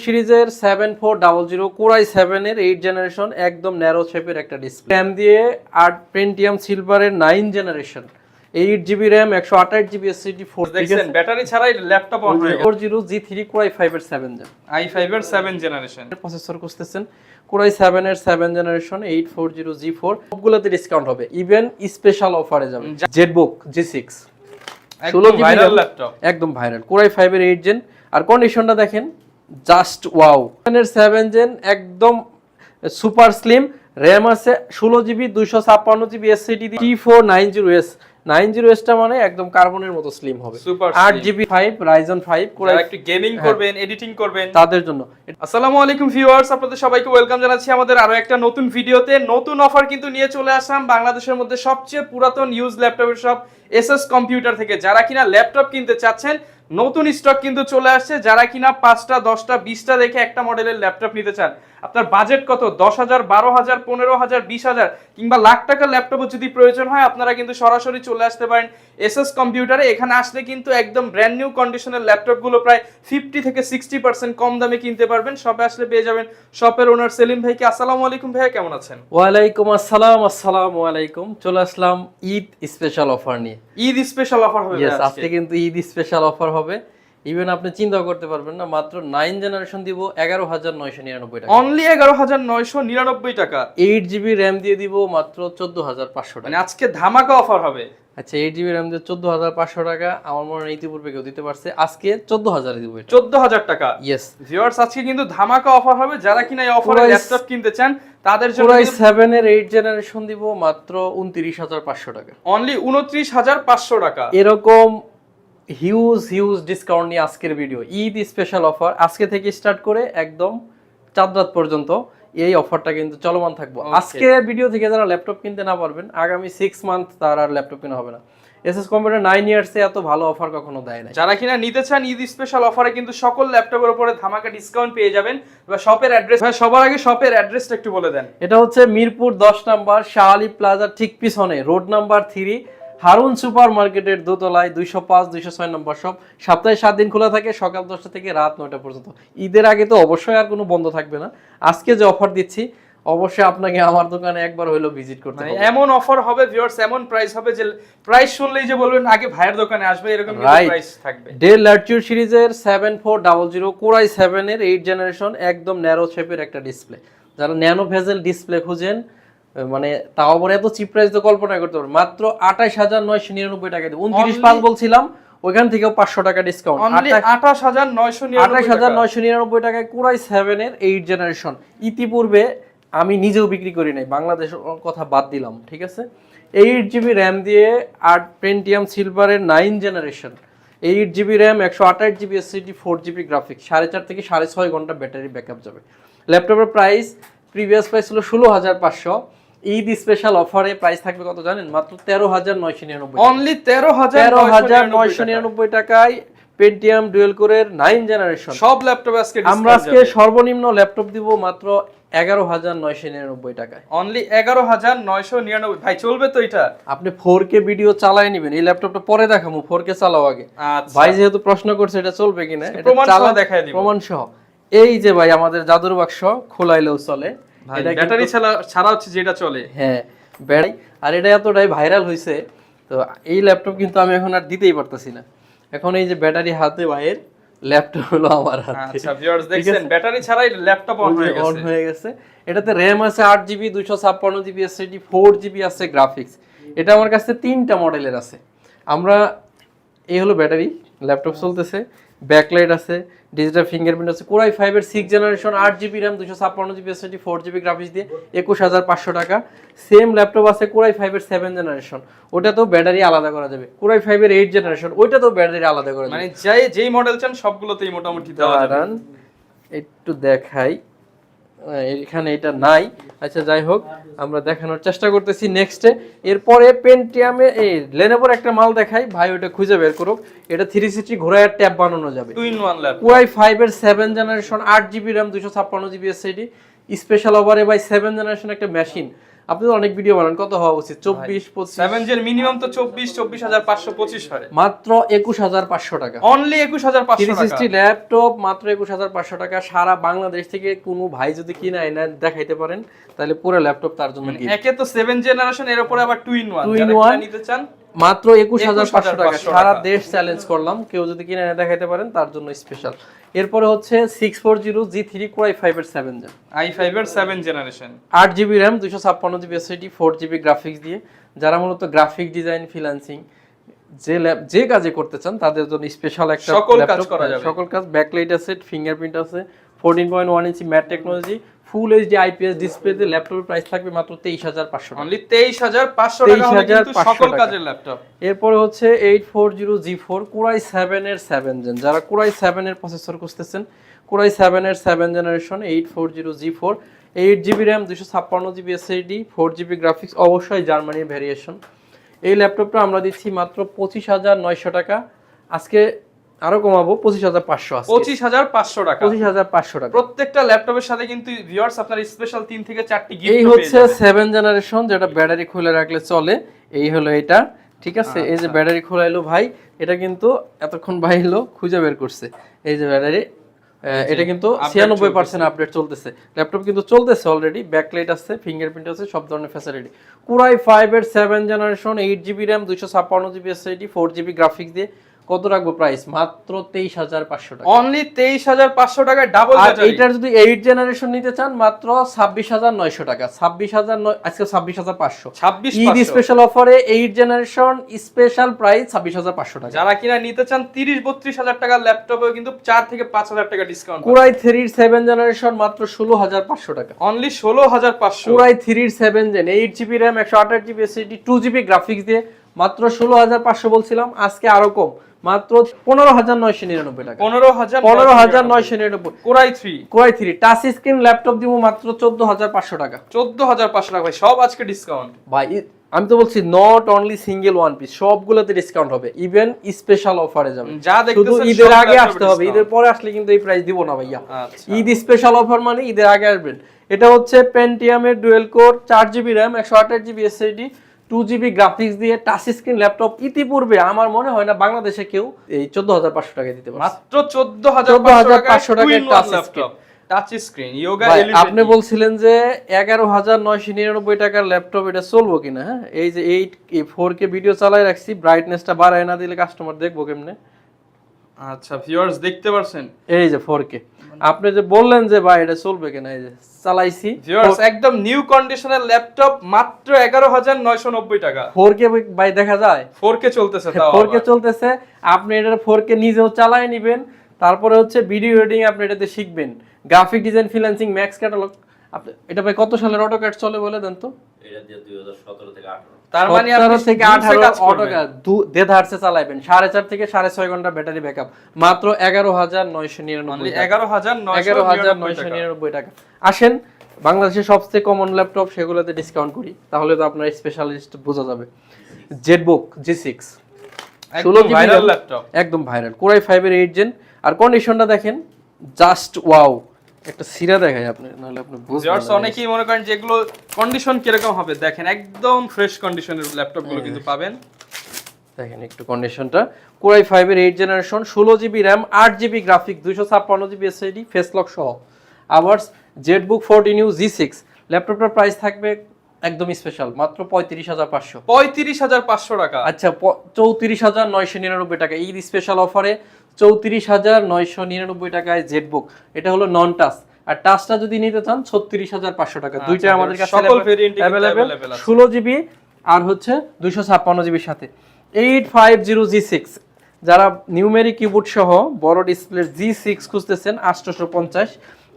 সিরিজের seven four double zero core i সেভেনের eight generation একদম ন্যারো শেপের একটা ডিসপ্লে র্যাম দিয়ে আট পেন্টিয়াম সিলভারের nine generation eight GB RAM একশো আঠাশ জিবি এসসিডি ফোর দেখছেন ব্যাটারি ছাড়াই ল্যাপটপ অন হয়ে four zero G three core i ফাইভের সেভেন জেন আই ফাইভ এর সেভেন জেনারেশন প্রসেসর খুঁজতেছেন। কোরাই সেভেনের seven generation eight four zero G four সবগুলোতে ডিসকাউন্ট হবে। ইভেন স্পেশাল অফারে যাবে। জেটবুক জি সিক্স ষোলো একদম ভাইরাল ল্যাপটপ একদম ভাইরাল কোরাই ফাইভের এইট জেন আর কন্ডিশনটা দেখেন জাস্ট ওয়াও। এর সেভেন জেন একদম সুপার স্লিম র্যাম আছে ষোলো জিবি দুইশো ছাপ্পান্ন GB SSD T four nine zero S nine zero এসটা মানে একদম কার্বনের মতো স্লিম হবে। Super আট GB five Ryzen five core i একটু গেমিং হ্যাঁ। করবেন এডিটিং করবেন। তাদের জন্য। আসসালামু আলাইকুম ভিউয়ার্স আপনাদের সবাইকে ওয়েলকাম জানাচ্ছি আমাদের আরও একটা নতুন ভিডিওতে নতুন অফার কিন্তু নিয়ে চলে আসলাম বাংলাদেশের মধ্যে সবচেয়ে পুরাতন ইউজ ল্যাপটপের শপ এসএস কম্পিউটার থেকে। যারা কিনা ল্যাপটপ কিনতে চাচ্ছেন নতুন স্টক কিন্তু চলে আসছে। যারা কিনা পাঁচটা, দশটা, বিশটা দেখে একটা মডেলের ল্যাপটপ নিতে চান আপনার বাজেট কত? দশ হাজার বারো হাজার পনেরো হাজার বিশ হাজার কিংবা লাখ টাকার ল্যাপটপও যদি প্রয়োজন হয় আপনারা কিন্তু সরাসরি চলে আসতে পারেন এসএস কম্পিউটারে এখানে আসলে কিন্তু একদম ব্র্যান্ড নিউ কন্ডিশনের ল্যাপটপগুলো প্রায় ফিফটি থেকে সিক্সটি পার্সেন্ট কম দামে কিনতে পারবেন। শপে আসলে পেয়ে যাবেন শপের ওনার সেলিম ভাইকে। আসসালামু আলাইকুম ভাইয়া কেমন আছেন? ওয়ালাইকুম আসসালাম আসসালামু আলাইকুম। চলে আসলাম ঈদ স্পেশাল অফার নিয়ে। ঈদ স্পেশাল অফার হবে আজকে। কিন্তু ঈদ স্পেশাল অফার হবে। ইভেন আপনি চিন্তা করতে পারবেন না মাত্র নাইন জেনারেশন দিব এগারো হাজার নয়শো নিরানব্বই টাকা। অনলি এগারো হাজার নয়শো নিরানব্বই টাকা। এইট জিবি র্যাম দিয়ে দিব মাত্র চোদ্দ হাজার পাঁচশো টাকা। মানে আজকে ধামাকা অফার হবে। আচ্ছা এইট জিবি র্যাম দিয়ে চোদ্দ হাজার পাঁচশো টাকা আমার মনে হয় ইতিপূর্বে কেউ দিতে পারছে। আজকে চোদ্দ হাজার দিব চোদ্দ হাজার টাকা। ইয়েস ভিউয়ার্স আজকে কিন্তু ধামাকা অফার হবে। যারা কিনা এই অফারে ল্যাপটপ কিনতে চান তাদের জন্য পুরাই সেভেনের এইট জেনারেশন দিব মাত্র উনত্রিশ হাজার পাঁচশো টাকা। অনলি উনত্রিশ হাজার পাঁচশো টাকা। এরকম হিউজ হিউজ ডিসকাউন্ট নিয়ে আজকের ভিডিও ঈদ স্পেশাল অফার আজকে থেকে স্টার্ট করে একদম চাঁদ রাত পর্যন্ত এই অফারটা কিন্তু চলমান থাকব. আজকে ভিডিও থেকে যারা ল্যাপটপ কিনতে না পারবেন আগামী সিক্স মান্থ তার আর ল্যাপটপ কেনা হবে না। এসএস কম্পিউটার নাইন ইয়ার্সে এত ভালো অফার কখনো দেয় না যারা কিনা নিতে চান ঈদ স্পেশাল অফারে কিন্তু সকল ল্যাপটপের উপরে ধামাকা ডিসকাউন্ট পেয়ে যাবেন। বা শপের অ্যাড্রেস সবার আগে শপের অ্যাড্রেসটা একটু বলে দেন। এটা হচ্ছে মিরপুর দশ নাম্বার শাহালি প্লাজার ঠিক পিছনে road number three Harun super মার্কেটের দোতলায় দুইশো পাঁচ দুইশো ছয় নম্বর সব সপ্তাহে সাত দিন খোলা থাকে সকাল দশটা থেকে রাত নয়টা পর্যন্ত। ঈদের আগে তো অবশ্যই আর কোনো বন্ধ থাকবে না। আজকে যে অফার দিচ্ছি অবশ্যই আপনাকে আমার দোকানে একবার হইলেও ভিজিট করতে মানে হবে। এমন অফার হবে ভিউয়ার্স এমন প্রাইস হবে যে প্রাইস শুনলেই যে বলবেন আগে ভাইয়ের দোকানে আসবে এরকম. প্রাইস থাকবে। ডেল ল্যাটিউড সিরিজের seven four double zero core i সেভেনের এইট জেনারেশন একদম ন্যারো শেপের একটা ডিসপ্লে যারা ন্যানো ভেজেল ডিসপ্লে খুঁজেন মানে তাও আবার এত চিপ প্রাইস তো কল্পনা করতে পারবেন মাত্র আঠাশ হাজার নয়শো নিরানব্বই টাকা দিয়ে উনত্রিশ পাঁচ বলছিলাম ওইখান থেকেও পাঁচশো টাকা ডিসকাউন্ট আঠাশ হাজার নয়শো আঠাশ হাজার নয়শো নিরানব্বই টাকায় কোরাই সেভেনের এইট জেনারেশন ইতিপূর্বে আমি নিজেও বিক্রি করি নাই বাংলাদেশের কথা বাদ দিলাম ঠিক আছে? এইট জিবি র্যাম দিয়ে আট পেন্টিয়াম সিলভারের nine generation eight GB RAM একশো আঠাশ GB SSD four GB graphics সাড়ে চার থেকে সাড়ে ছয় ঘণ্টা ব্যাটারি ব্যাকআপ যাবে। ল্যাপটপের প্রাইস প্রিভিয়াস প্রাইস ছিল ষোলো হাজার পাঁচশো। ঈদ স্পেশাল অফারে প্রাইস থাকবে কত জানেন? মাত্র তেরো হাজার নয়শো নিরানব্বই অনলি তেরো হাজার তেরো হাজার নয়শো নিরানব্বই টাকায় পেন্টিয়াম ডুয়েল কোরের নাইন জেনারেশন সব ল্যাপটপ আজকে আমরা আজকে সর্বনিম্ন ল্যাপটপ দিব মাত্র এগারো হাজার নয়শো নিরানব্বই টাকায়। অনলি এগারো হাজার নয়শো নিরানব্বই। ভাই চলবে তো এটা? আপনি ফোর কে ভিডিও চালাই নেবেন। এই ল্যাপটপটা পরে দেখাবো ফোর কে চালাও আগে। আচ্ছা। ভাই যেহেতু প্রশ্ন করছে এটা চলবে কিনা? এটা প্রমাণ সহ চালা- দেখায় দিব। প্রমাণ সহ। এই যে ভাই আমাদের জাদুর বাক্স খোলাইলেও চলে। ব্যাটারি ছাড়া ছাড়া হচ্ছে যেটা চলে। হ্যাঁ ব্যাটারি। আর এটা এতটাই ভাইরাল হয়েছে তো এই ল্যাপটপ কিন্তু আমি এখন আর দিতেই পারতেছি না। এখন এই যে ব্যাটারি হাতে ভাইয়ের ল্যাপটপ হলো আমার হাতে। আচ্ছা ভিউয়ার্স দেখছেন ব্যাটারি ছাড়াই ল্যাপটপ অন হয়ে অন গেছে। হয়ে গেছে। এটাতে র্যাম আছে আট জিবি দুইশো ছাপ্পান্ন জিবি এসএসডি ফোর জিবি আছে গ্রাফিক্স এটা আমার কাছে তিনটা মডেলের আছে। আমরা এই হলো ব্যাটারি ল্যাপটপ চলতেছে ব্যাকলাইট আছে ডিজিটাল ফিঙ্গারপ্রিন্ট আছে। কোরাই ফাইভের সিক্স জেনারেশন আট জিবি র্যাম দুশো ছাপ্পান্ন GB SSD four GB graphics দিয়ে একুশ হাজার পাঁচশো টাকা। সেম ল্যাপটপ আছে কোরাই ফাইভের সেভেন জেনারেশন ওটা তো ব্যাটারি আলাদা করা যাবে। কোরাই ফাইভের এইট জেনারেশন ওইটা তো ব্যাটারি আলাদা করা যাবে। মানে যাই যেই মডেল চান সবগুলোতেই মোটামুটি দেওয়া একটু দেখাই। এখানে এটা নাই। আচ্ছা যাই হোক আমরা দেখানোর চেষ্টা করতেছি নেক্সটে এরপরে পেন্টিয়ামে এই লেনোভোর একটা মাল দেখাই। ভাই ওটা খুঁজে বের করুক। এটা থ্রি সিক্সটি ঘোরায় ট্যাপ বানানো যাবে। ওয়াই ফাইভ এর ফাইভের সেভেন জেনারেশন আট জিবি র্যাম দুশো ছাপ্পান্ন জিবি এসএডি স্পেশাল ওভারে বাই সেভেন জেনারেশন একটা মেশিন আপনি তো অনেক ভিডিও বানান কত হওয়া উচিত? চব্বিশ পঁচিশ? সেভেন জের মিনিমাম তো চব্বিশ চব্বিশ হাজার পাঁচশো পঁচিশ হয়। মাত্র একুশ হাজার পাঁচশো টাকা। অনলি একুশ হাজার পাঁচশো সিক্সটি ল্যাপটপ মাত্র একুশ হাজার পাঁচশো টাকা। সারা বাংলাদেশ থেকে কোনো ভাই যদি কিনে এনে দেখাইতে পারেন তাহলে পুরো ল্যাপটপ তার জন্য gift। একে তো সেভেন জেনারেশন এর উপরে আবার টু ইন ওয়ান যারা one। কিনা নিতে চান মাত্র একুশ হাজার পাঁচশো টাকা। সারা দেশ চ্যালেঞ্জ করলাম কেউ যদি কিনে এনে দেখাইতে পারেন তার জন্য স্পেশাল এরপরে হচ্ছে six four zero G three core i five seven gen i ফাইভের সেভেন জেনারেশন আট জিবি র্যাম দুশো ছাপ্পান্ন GB SSD four GB graphics দিয়ে যারা মূলত গ্রাফিক ডিজাইন ফ্রিল্যান্সিং যে ল্যাব যে কাজে করতে চান তাদের জন্য স্পেশাল একটা সকল কাজ করা হ্যাঁ, যাবে। সকল কাজ। ব্যাকলাইট আছে ফিঙ্গারপ্রিন্ট আছে fourteen point one inch matte technology full HD IPS ডিসপ্লেতে ল্যাপটপের প্রাইস থাকবে মাত্র তেইশ হাজার পাঁচশো টাকা। অনলি তেইশ হাজার পাঁচশো টাকা হলে কিন্তু সকল কাজের ল্যাপটপ এরপরে হচ্ছে eight four zero G four core i seven এর সেভেন জেন যারা কুরাই সেভেন এর প্রসেসর খুঁজতেছেন কুরাই সেভেন এর seven generation eight four zero G four eight GB RAM দুশো ছাপ্পান্ন GB SSD four GB graphics অবশ্যই জার্মানির ভ্যারিয়েশন এই ল্যাপটপটা আমরা দিচ্ছি মাত্র পঁচিশ হাজার নয়শো টাকা। আজকে আরও কমাবো পঁচিশ হাজার পাঁচশো আছে। পঁচিশ হাজার পাঁচশো টাকা। পঁচিশ হাজার পাঁচশো টাকা। প্রত্যেকটা ল্যাপটপের সাথে কিন্তু ভিউয়ার্স আপনার স্পেশাল তিন থেকে চারটি এই হচ্ছে সেভেন জেনারেশন যেটা ব্যাটারি খুলে রাখলে চলে। এই হলো এটা ঠিক আছে? এই যে ব্যাটারি খোলা এলো ভাই এটা কিন্তু এতক্ষণ ভাই এলো খুঁজে বের করছে। এই যে ব্যাটারি এটা কিন্তু ছিয়ানব্বই পার্সেন্ট আপডেট চলতেছে। ল্যাপটপ কিন্তু চলতেছে অলরেডি ব্যাকলাইট আছে ফিঙ্গারপ্রিন্ট আছে সব ধরনের ফ্যাসিলিটি কুরাই ফাইভ এর seven generation eight GB RAM দুইশো ছাপ্পান্ন GB SSD four GB graphics দিয়ে কত রাখব প্রাইস মাত্র তেইশ হাজার পাঁচশো টাকা। অনলি তেইশ হাজার পাঁচশো টাকায় ডাবল আর এইটার যদি এইট জেনারেশন নিতে চান মাত্র ছাব্বিশ হাজার নয়শো টাকা। ছাব্বিশ হাজার আজকে ছাব্বিশ হাজার পাঁচশো। ছাব্বিশ ঈদ স্পেশাল অফারে এইট জেনারেশন স্পেশাল প্রাইস ছাব্বিশ হাজার পাঁচশো টাকা। যারা কিনা নিতে চান তিরিশ বত্রিশ হাজার টাকার ল্যাপটপে কিন্তু চার থেকে পাঁচ হাজার টাকা ডিসকাউন্ট কুরাই থ্রির সেভেন জেনারেশন মাত্র ষোলো হাজার পাঁচশো টাকা। অনলি ষোলো হাজার পাঁচশো। কুরাই থ্রির seven gen eight GB RAM একশো আঠাশ GB SSD two GB graphics দিয়ে মাত্র ষোলো হাজার পাঁচশো বলছিলাম। আজকে আরও কম। মাত্র পনেরো হাজার নয়শো নিরানব্বই টাকা। পনেরো হাজার পনেরো হাজার নয়শো নিরানব্বই। Core i three. Core i three. Touch screen laptop দিব মাত্র চোদ্দ হাজার পাঁচশো টাকা। চোদ্দ হাজার পাঁচশো টাকা ভাই সব আজকে ডিসকাউন্ট ভাই আমি তো বলছি not only single one piece সবগুলোতে ডিসকাউন্ট হবে। ইভেন স্পেশাল অফারে যাবে। যা শুধু ঈদের আগে আসতে হবে। ঈদের পরে আসলে কিন্তু এই প্রাইস দিব না ভাইয়া। আচ্ছা। ঈদ স্পেশাল অফার মানে ঈদের আগে আসবেন। এটা হচ্ছে পেন্টিয়ামের ডুয়েল কোর চার জিবি র্যাম একশো আঠাশ GB SSD two GB graphics দিয়ে টাচ স্ক্রিন ল্যাপটপ ইতিপূর্বে আমার মনে হয় না বাংলাদেশে কেউ এই চোদ্দ হাজার পাঁচশো টাকায় দিতে পারে মাত্র চোদ্দ হাজার পাঁচশো টাচ স্ক্রিন ইয়োগা আপনি বলছিলেন যে এগারো হাজার নয়শো নিরানব্বই টাকার ল্যাপটপ এটা চলবো কিনা হ্যাঁ? এই যে এইট ফোর কে ভিডিও চালাই রাখছি ব্রাইটনেসটা বাড়ায় না দিলে কাস্টমার দেখব কেমনে? আচ্ছা ভিউয়ার্স দেখতে পারছেন? এই যে ফোর কে আপনি যে বললেন যে ভাই এটা চলবে কিনা? এই যে চালাইছি। ভিউয়ার্স একদম নিউ কন্ডিশনের ল্যাপটপ মাত্র এগারো হাজার নয়শো নব্বই টাকা। ফোর কে ভাই দেখা যায়? ফোর কে চলতেছে তাও ফোর কে চলতেছে। আপনি এটা ফোর কে নিজেও চালাই নিবেন। তারপরে হচ্ছে ভিডিও এডিটিং আপনি এটাতে শিখবেন। Graphic design freelancing max catalogue আপনি এটা ভাই কত সালের অটোক্যাড চলে বলে দেন তো? এটা দিয়ে দুই হাজার সতেরো থেকে আঠারো। তার মানে আপনি থেকে দুইশো আঠারো কাজ দেড় হার্সে চালাবেন সাড়ে চার থেকে সাড়ে ছয় ঘণ্টা ব্যাটারি ব্যাকআপ। মাত্র এগারো হাজার নয়শো নিরানব্বই Only এগারো হাজার এগারো হাজার নয়শো নয়শো নিরানব্বই টাকা। আসেন বাংলাদেশের সবচেয়ে কমন ল্যাপটপ সেগুলোতে ডিসকাউন্ট করি। তাহলে তো আপনার স্পেশালিস্ট বোঝা যাবে। জেটবুক জি সিক্স একদম ভাইরাল ল্যাপটপ একদম ভাইরাল কোরাই ফাইভের এইট জেন আর কন্ডিশনটা দেখেন জাস্ট ওয়াও একটা সিরা দেখায় আপনি নাহলে আপনি বুঝবেন অনেকেই মনে করেন যেগুলো কন্ডিশন কীরকম হবে? দেখেন একদম ফ্রেশ কন্ডিশনের ল্যাপটপগুলো কিন্তু পাবেন। দেখেন একটু কন্ডিশনটা কোরাই ফাইভের এইট জেনারেশন ষোলো জিবি র্যাম আট জিবি গ্রাফিক দুইশো ছাপ্পান্ন জিবি এসএসডি ফেসলক সহ। আবার ZBook fourteen U G six ল্যাপটপটার price থাকবে একদম স্পেশাল মাত্র পঁয়ত্রিশ হাজার পাঁচশো। পঁয়ত্রিশ হাজার পাঁচশো টাকা। আচ্ছা চৌত্রিশ হাজার নয়শো নিরানব্বই টাকা। ঈদ স্পেশাল অফারে চৌত্রিশ হাজার নয়শো নিরানব্বই টাকায় জেটবুক এটা হলো নন টাচ আর টাচটা যদি নিতে চান ছত্রিশ হাজার পাঁচশো টাকা। দুইটা আচ্ছা, আমাদের কাছে সকল অ্যাভেলেবেল ষোলো জিবি আর হচ্ছে দুইশো ছাপ্পান্ন জিবির সাথে। Eight five zero G six যারা নিউমেরি কিবোর্ড সহ বড় ডিসপ্লের জি সিক্স খুঁজতেছেন আটশোশো পঞ্চাশ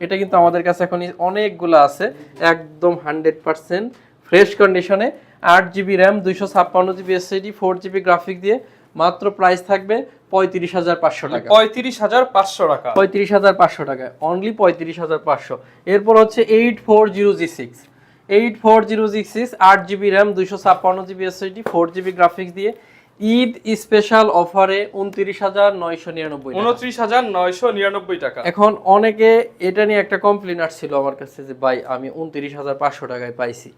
এটা কিন্তু আমাদের কাছে এখন অনেকগুলো আছে। একদম হান্ড্রেড পার্সেন্ট ফ্রেশ কন্ডিশনে আট জিবি র্যাম দুইশো ছাপ্পান্ন GB SSD four GB graphic দিয়ে মাত্র প্রাইস থাকবে পঁয়ত্রিশ হাজার পাঁচশো টাকা। পঁয়ত্রিশ হাজার পাঁচশো টাকা। পঁয়ত্রিশ হাজার পাঁচশো টাকা। অনলি পঁয়ত্রিশ হাজার পাঁচশো। এরপর হচ্ছে eight four zero G six eight four zero G six আট জিবি র্যাম দুইশো ছাপ্পান্ন GB SSD four GB graphics দিয়ে ঈদ স্পেশাল অফারে উনত্রিশ হাজার নয়শো নিরানব্বই উনত্রিশ হাজার নয়শো নিরানব্বই টাকা। এখন অনেকে এটা নিয়ে একটা কমপ্লেন আসছিল আমার কাছে যে ভাই আমি উনত্রিশ হাজার পাঁচশো টাকায় পাইছি।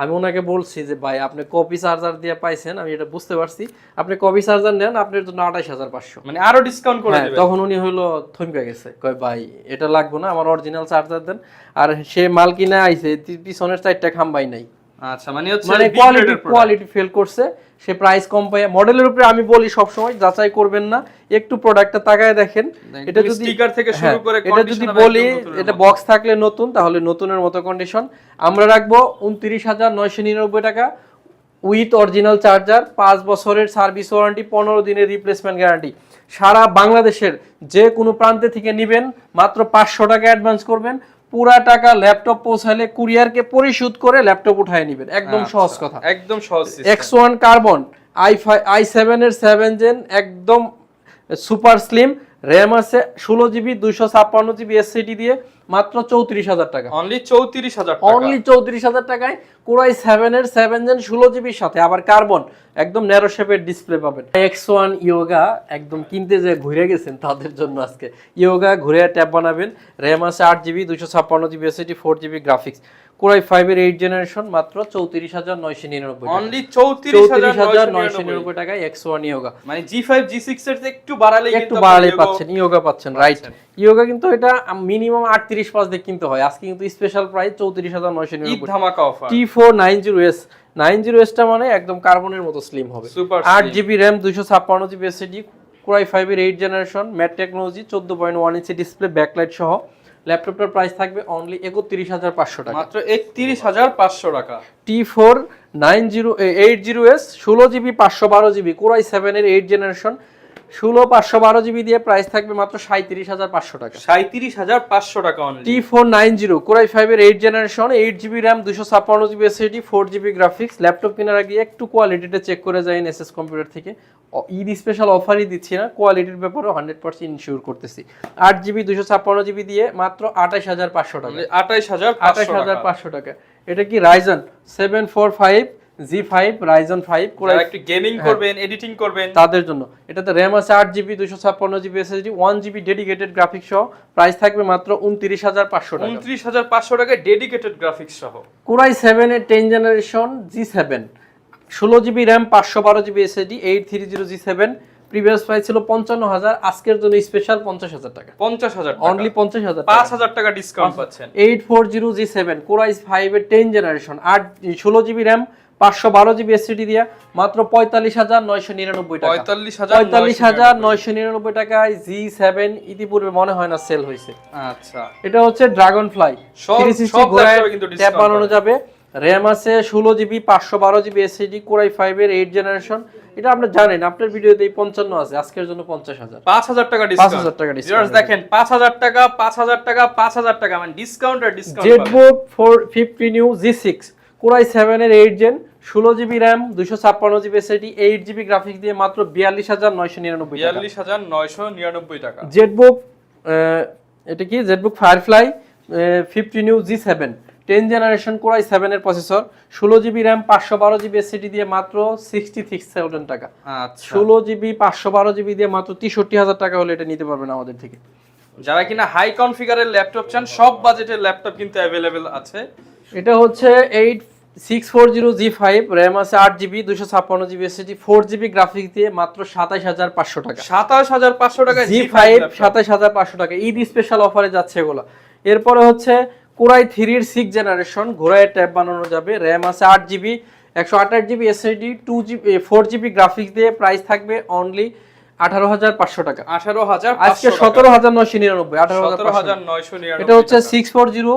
আমি ওনাকে বলছি যে ভাই আপনি কপি চার্জার দিয়ে পাইছেন আমি এটা বুঝতে পারছি। আপনি কপি চার্জার নেন আপনার জন্য আঠাইশ হাজার পাঁচশো। মানে আরও ডিসকাউন্ট করে হ্যাঁ তখন উনি হলো থমকে গেছে। কয় ভাই এটা লাগবে না আমার অরিজিনাল চার্জার দেন। আর সে মাল কিনে আইছে পিছনের চারটা খাম্বাই নাই। আচ্ছা মানে হচ্ছে মানে কোয়ালিটি। কোয়ালিটি ফেল করছে। সে প্রাইস কম পায়। মডেলের উপরে আমি বলি সব সময় যাচাই করবেন না। একটু প্রোডাক্টটা তাকায় দেখেন। এটা যদি sticker থেকে শুরু হ্যাঁ, করে এটা যদি বলি এটা বক্স থাকলে নতুন তাহলে নতুনের মতো কন্ডিশন আমরা রাখব উনত্রিশ হাজার নয়শো নিরানব্বই টাকা উইথ অরিজিনাল চার্জার পাঁচ বছরের সার্ভিস ওয়ারেন্টি পনেরো দিনের রিপ্লেসমেন্ট গ্যারান্টি সারা বাংলাদেশের যে কোনো প্রান্তে থেকে নেবেন মাত্র পাঁচশো টাকা অ্যাডভান্স করবেন। পুরা টাকা ল্যাপটপ পৌঁছালে কুরিয়ারকে পরিশোধ করে ল্যাপটপ উঠায় নেবেন। একদম আচ্ছা, সহজ কথা। একদম সহজ X one carbon i five i seven এর সেভেন জেন একদম সুপার স্লিম র্যাম আছে ষোলো জিবি দুইশো ছাপ্পান্ন জিবি এসসিডি দিয়ে মাত্র চৌত্রিশ হাজার টাকা। অনলি চৌত্রিশ হাজার অনলি চৌত্রিশ হাজার টাকায় কোরাই সেভেন এর সেভেন জেন ষোলো জিবির সাথে। আবার কার্বন একদম ন্যারো শেপের ডিসপ্লে পাবেন। এক্স ওয়ান ইয়োগা একদম কিনতে যে ঘুরে গেছেন তাদের জন্য আজকে। ইয়োগা ঘুরে ট্যাব বানাবেন। র্যাম আছে আট জিবি দুশো ছাপ্পান্ন GB SSD four GB graphics core i five এর এইট জেনারেশন মাত্র চৌত্রিশ হাজার নয়শো নিরানব্বই অনলি চৌত্রিশ হাজার নয়শো নিরানব্বই টাকায় এক্স ওয়ান ইয়োগা মানে জি ফাইভ জি সিক্স এর থেকে একটু বাড়ালে একটু বাড়ালে পাচ্ছেন ইয়োগা পাচ্ছেন রাইট ইয়োগা কিন্তু এটা মিনিমাম আটত্রিশ পাঁচ দিয়ে কিনতে হয়। আজকে কিন্তু স্পেশাল প্রাইস চৌত্রিশ হাজার নয়শো নিরানব্বই ধামাকা offer T four nine zero S nine zero এসটা মানে একদম কার্বনের মতো স্লিম হবে। আট জিবি র্যাম দুইশো ছাপ্পান্ন জিবি এসএডি কোরাই ফাইভের এইট জেনারেশন ম্যাট টেকনোলজি চোদ্দ point one inch display backlight সহ। ল্যাপটপটার প্রাইস থাকবে অনলি একত্রিশ হাজার পাঁচশো টাকা। মাত্র একত্রিশ হাজার পাঁচশো টাকা। T four nine zero eight zero S ষোলো জিবি পাঁচশো বারো জিবি কোরাই সেভেনের এইট জেনারেশন ষোলো পাঁচশো বারো জিবি দিয়ে প্রাইস থাকবে মাত্র সাঁত্রিশ হাজার পাঁচশো টাকা। সাঁত্রিশ হাজার পাঁচশো টাকা only T four nine zero core i ফাইভের eight generation eight GB RAM দুশো ছাপ্পান্ন GB SSD four GB graphics laptop কেনার আগে একটু কোয়ালিটিটা চেক করে যাই এস এস কম্পিউটার থেকে। ঈদ স্পেশাল অফারই দিচ্ছি না কোয়ালিটির ব্যাপারেও হান্ড্রেড পার্সেন্ট ইনশিওর করতেছি। আট জিবি দুশো ছাপ্পান্ন জিবি দিয়ে মাত্র আঠাশ হাজার পাঁচশো টাকা। আঠাইশ হাজার আঠাশ হাজার পাঁচশো টাকা। এটা কি Ryzen seven four five G five Ryzen five core i একটু গেমিং হ্যাঁ। করবেন এডিটিং করবেন। তাদের জন্য। এটাতে র্যাম আছে আট জিবি দুশো ছাপ্পান্ন GB SSD one GB dedicated graphics সহ। প্রাইস থাকবে মাত্র উনত্রিশ হাজার পাঁচশো টাকা। ডেডিকেটেড গ্রাফিক্স সহ। Core i ten generation previous price ছিল পঞ্চান্ন হাজার আজকের জন্য স্পেশাল পঞ্চাশ হাজার টাকা। পঞ্চাশ হাজার অনলি পঞ্চাশ হাজার পাঁচ হাজার টাকা ডিসকাউন্ট পাচ্ছেন। Eight four zero G seven কোরাইস ফাইভের টেন জেনারেশন আট ষোলো জিবি র্যাম পাঁচশো বারো জিবি দিয়ে মাত্র পঁয়তাল্লিশ হাজার নয়শো নিরানব্বই টাকা। পঁয়তাল্লিশ হাজার পঁয়তাল্লিশ হাজার নয়শো নিরানব্বই টাকায় জি সেভেন ইতিপূর্বে মনে হয় না সেল হয়েছে। আচ্ছা। এটা হচ্ছে ড্রাগন ফ্লাই বানানো যাবে। র্যাম আছে ষোলো জিবি পাঁচশো বারো জিবি এসএসডি কোরাই ফাইভের এইট জেনারেশন এটা আপনি জানেন আপনার ভিডিওতে এই পঞ্চান্ন আছে আজকের জন্য পঞ্চাশ হাজার। পাঁচ হাজার টাকা 5,000 ডিসকাউন্ট টাকা আছে। দেখেন পাঁচ হাজার টাকা পাঁচ হাজার টাকা পাঁচ হাজার টাকা মানে discount R discount ZBook four fifty new G six core i সেভেনের এইট জেন ষোলো জিবি র্যাম দুশো ছাপ্পান্ন GB SSD eight GB graphics দিয়ে মাত্র বিয়াল্লিশ হাজার নয়শো নিরানব্বই বিয়াল্লিশ হাজার নয়শো নিরানব্বই টাকা। জেটবুক এটা কি? ZBook Firefly fifty new G seven ten generation core i সেভেনের প্রসেসর ষোলো জিবি র্যাম পাঁচশো বারো জিবি এসিডি দিয়ে মাত্র সিক্সটি সিক্স থাউজেন্ড টাকা। আচ্ছা। ষোলো জিবি পাঁচশো বারো জিবি দিয়ে মাত্র তেষট্টি হাজার টাকা হলে এটা নিতে পারবেন আমাদের থেকে। যারা কিনা হাই কনফিগারের ল্যাপটপ চান সব বাজেটের ল্যাপটপ কিন্তু অ্যাভেলেবেল আছে। এটা হচ্ছে eight six four zero G five RAM আছে আট জিবি দুশো ছাপ্পান্ন GB SSD four GB graphics দিয়ে মাত্র সাতাশ হাজার পাঁচশো টাকা। সাতাশ হাজার পাঁচশো টাকা জি ফাইভ সাতাশ হাজার পাঁচশো টাকা। ঈদ স্পেশাল অফারে যাচ্ছে এগুলো। এরপরে হচ্ছে কোরাই থ্রির সিক্স জেনারেশন ঘোড়ায় ট্যাব বানানো যাবে। র্যাম আছে আট জিবি একশো আঠাশ GB SSD two GB four GB graphics দিয়ে প্রাইস থাকবে অনলি আঠারো হাজার পাঁচশো টাকা। আঠারো হাজার আজকে সতেরো হাজার নয়শো নিরানব্বই আঠারো হাজার হাজার নয়শো এটা হচ্ছে six four zero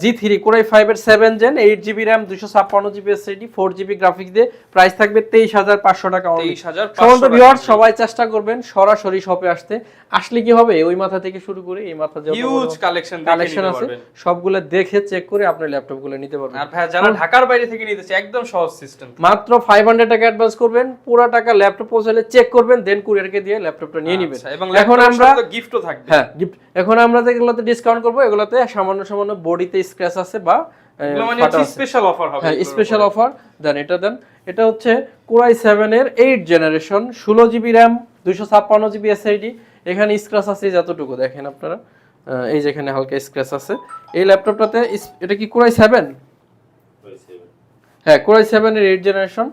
G three core i ফাইভের seven gen eight GB RAM দুশো ছাপ্পান্ন GB SSD four GB graphics দিয়ে প্রাইস থাকবে তেইশ হাজার পাঁচশো টাকা হাজার সমস্ত সবাই চেষ্টা করবেন সরাসরি শপে আসতে। আসলে কি হবে? ওই মাথা থেকে শুরু করে এই মাথা হিউজ কালেকশন কালেকশন আছে সবগুলো দেখে চেক করে আপনি ল্যাপটপগুলো নিতে পারবেন। আর ভাই যারা ঢাকার বাইরে থেকে নিতেছে একদম সহজ সিস্টেম মাত্র ফাইভ হান্ড্রেড টাকা অ্যাডভান্স করবেন পুরো টাকা ল্যাপটপ পৌঁছালে চেক করবেন দেন কুরিয়ারকে দিয়ে ল্যাপটপটা নিয়ে নেবেন। আচ্ছা, এবং এখন আমরা গিফটও থাকবে। হ্যাঁ gift- এখন আমরা যেগুলোতে ডিসকাউন্ট করব এগুলোতে সামান্য সামান্য বডিতে স্ক্র্যাচ আছে বা এগুলো মানে। স্পেশাল অফার হবে হ্যাঁ স্পেশাল অফার দেন এটা দেন। এটা হচ্ছে কোরাই সেভেনের এইট জেনারেশন ষোলো জিবি র্যাম দুইশো ছাপ্পান্ন জিবি এসআইডি এখানে স্ক্র্যাচ আছে যতটুকু দেখেন আপনারা। এই যেখানে হালকা স্ক্র্যাচ আছে। এই ল্যাপটপটাতে এটা কি কোরাই সেভেন হ্যাঁ কোরাই সেভেনের এইট জেনারেশন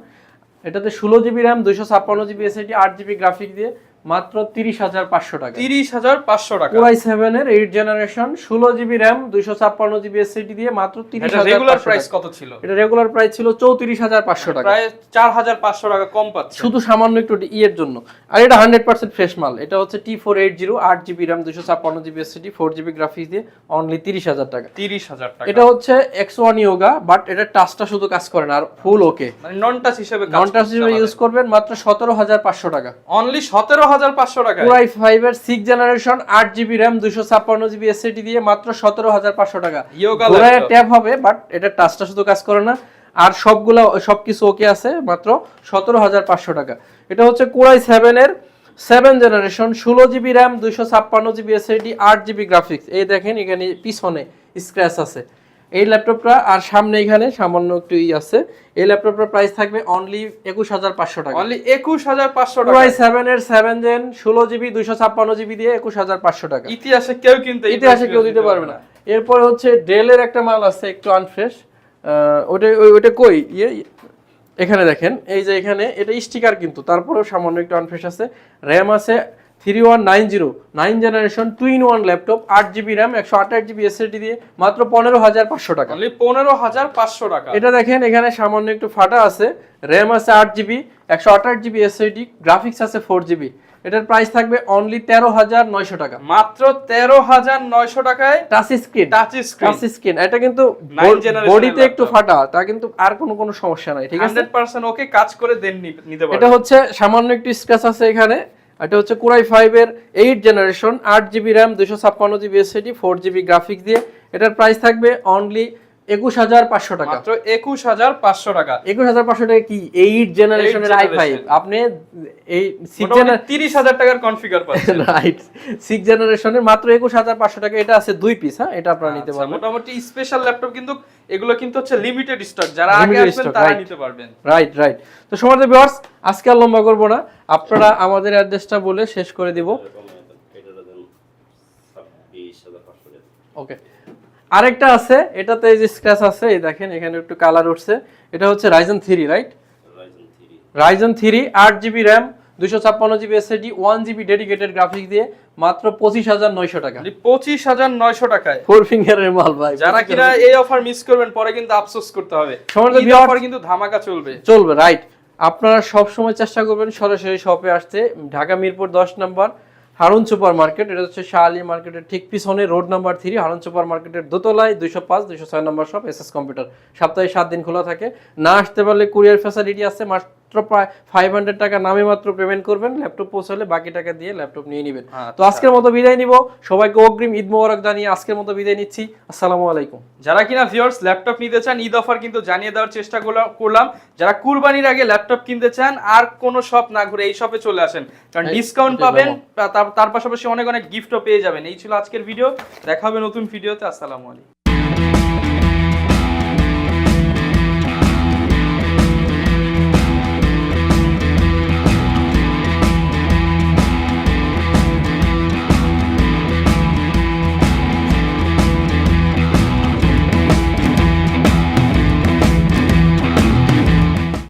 এটাতে ষোলো জিবি র্যাম দুইশো ছাপ্পান্ন জিবি এসএডি আট জিবি গ্রাফিক দিয়ে মাত্র তিরিশ হাজার পাঁচশো টাকা। তিরিশ হাজার পাঁচশো টাকা। কোরাই সেভেনের এইট জেনারেশন ষোলো জিবি র্যাম দুইশো ছাপ্পান্ন জিবি দিয়ে মাত্র তিরিশ রেগুলার প্রাইস কত ছিল? এটা রেগুলার প্রাইস ছিল চৌত্রিশ হাজার পাঁচশো টাকা। প্রায় চার হাজার পাঁচশো টাকা কম পাচ্ছে। শুধু সামান্য একটু ইয়ের জন্য। আর এটা হান্ড্রেড পার্সেন্ট ফ্রেশ মাল। এটা হচ্ছে টি ফোর এইট জিরো আট জিবি র্যাম দুশো ছাপ্পান্ন GB SSD four GB graphics দিয়ে অনলি তিরিশ হাজার টাকা। তিরিশ হাজার টাকা। এটা হচ্ছে এক্স ওয়ান ইয়োগা বাট এটা টাচটা শুধু কাজ করে না আর ফুল ওকে মানে নন টাচ হিসেবে নন টাচ হিসেবে ইউজ করবেন মাত্র সতেরো হাজার পাঁচশো টাকা। অনলি সতেরো জেনারেশন দিয়ে মাত্র টাকা। ট্যাব হবে বাট এটা টাচটা শুধু কাজ করে না। আর সবগুলো সবকিছু ওকে আছে মাত্র সতেরো হাজার পাঁচশো টাকা। এটা হচ্ছে কোরাই সেভেনের সেভেন জেনারেশন ষোলো জিবি র্যাম দুইশো ছাপ্পান্ন জিবি এসএসডি আট জিবি গ্রাফিক্স এই দেখেন এখানে পিছনে স্ক্র্যাচ আছে। এই ল্যাপটপটা আর সামনে এখানে সামান্য একটু ই আছে। এই ল্যাপটপটার প্রাইস থাকবে অনলি একুশ হাজার পাঁচশো টাকা। অনলি একুশ হাজার পাঁচশো টাকা। সেভেন এর সেভেন জেন ষোলো জিবি দুইশো ছাপ্পান্ন জিবি দিয়ে একুশ হাজার পাঁচশো টাকা। ইতিহাসে কেউ কিন্তু ইতিহাসে কেউ দিতে পারবে না। এরপরে হচ্ছে ডেলের একটা মাল আছে একটু আনফ্রেশ ওটা ওই- ওটা কই? ইয়ে এখানে দেখেন। এই যে এখানে এটা স্টিকার কিন্তু। তারপরেও সামান্য একটু আনফ্রেশ আছে। র্যাম আছে three one nine zero nine generation two in one laptop আট জিবি র্যাম একশো আঠাশ জিবি এসএসডি দিয়ে মাত্র পনেরো হাজার পাঁচশো টাকা। পনেরো হাজার পাঁচশো টাকা। এটা দেখেন এখানে সামান্য একটু ফাটা আছে। র্যাম আছে আট জিবি একশো আঠাশ জিবি এসএসডি গ্রাফিক্স আছে ফোর জিবি এটার প্রাইস থাকবে অনলি তেরো হাজার নয়শো টাকা। মাত্র তেরো হাজার নয়শো টাকায় touch screen touch screen touch screen এটা কিন্তু বডিতে একটু ফাটা তা কিন্তু আর কোনো কোনো সমস্যা নাই ঠিক আছে? হান্ড্রেড পার্সেন্ট ওকে কাজ করে দেন নিতে এটা হচ্ছে সামান্য একটু স্ক্র্যাচ আছে এখানে। এটা হচ্ছে কুরাই ফাইভের এইট জেনারেশন, আট জিবি র্যাম দুশো ছাপ্পান্ন GB SSD four GB graphics দিয়ে। এটার প্রাইস থাকবে অনলি একুশ হাজার পাঁচশো টাকা। মাত্র একুশ হাজার পাঁচশো টাকা। একুশ হাজার পাঁচশো টাকা কি এইট জেনারেশনের আই ফাইভ আপনি এই সিক্স তিরিশ হাজার টাকার কনফিগার পাচ্ছেন। রাইট সিক্স জেনারেশনের মাত্র একুশ হাজার পাঁচশো টাকা। এটা আছে দুই পিস হ্যাঁ? এটা আপনারা নিতে আচ্ছা, পারবেন। মোটামুটি স্পেশাল ল্যাপটপ কিন্তু এগুলো কিন্তু হচ্ছে লিমিটেড স্টক যারা আগে আসবেন তারা নিতে পারবেন। রাইট রাইট তো সমাজ ভিউয়ার্স আজকে আর লম্বা করব না। আপনারা আমাদের অ্যাড্রেসটা বলে শেষ করে দিব। ওকে আরেকটা আছে এটাতে এই যে স্ক্র্যাচ আছে এই দেখেন এখানে একটু কালার উঠছে। এটা হচ্ছে Ryzen three right Ryzen three Ryzen three আট জিবি র্যাম দুশো ছাপ্পান্ন GB SSD one GB dedicated graphics দিয়ে মাত্র পঁচিশ হাজার নয়শো টাকা। পঁচিশ হাজার নয়শো টাকায়। ফোর ফিঙ্গারের মাল ভাই যারা কিনা এই অফার মিস করবেন পরে কিন্তু আফসোস করতে হবে। অফার কিন্তু ধামাকা চলবে। চলবে রাইট আপনারা সব সময় চেষ্টা করবেন সরাসরি শপে আসতে। ঢাকা মিরপুর দশ নম্বর হারুন সুপার মার্কেট এটা হচ্ছে শাহ আলী মার্কেটের ঠিক পিছনে road number three Harun super মার্কেটের দোতলায় দুইশো পাঁচ, দুইশো ছয় নম্বর সব এস এস কম্পিউটার সপ্তাহে সাত দিন খোলা থাকে। না আসতে পারলে কুরিয়ার ফ্যাসিলিটি আছে মাত্র প্রায় ফাইভ হান্ড্রেড টাকা নামে মাত্র পেমেন্ট করবেন ল্যাপটপ পৌঁছালে বাকি টাকা দিয়ে ল্যাপটপ নিয়ে নেবেন। তো আজকের মতো বিদায় নিব। সবাইকে অগ্রিম ঈদ মোবারক জানিয়ে আজকের মতো বিদায় নিচ্ছি। আসসালামু আলাইকুম। যারা কিনা ভিউয়ার্স ল্যাপটপ নিতে চান ঈদ অফার কিন্তু জানিয়ে দেওয়ার চেষ্টা করলাম- করলাম। যারা কুরবানির আগে ল্যাপটপ কিনতে চান আর কোনো শপ না ঘুরে এই শপে চলে আসেন। কারণ ডিসকাউন্ট পাবেন তার তার পাশাপাশি অনেক অনেক গিফটও পেয়ে যাবেন। এই ছিল আজকের ভিডিও দেখা হবে নতুন ভিডিওতে আসসালামু আলাইকুম।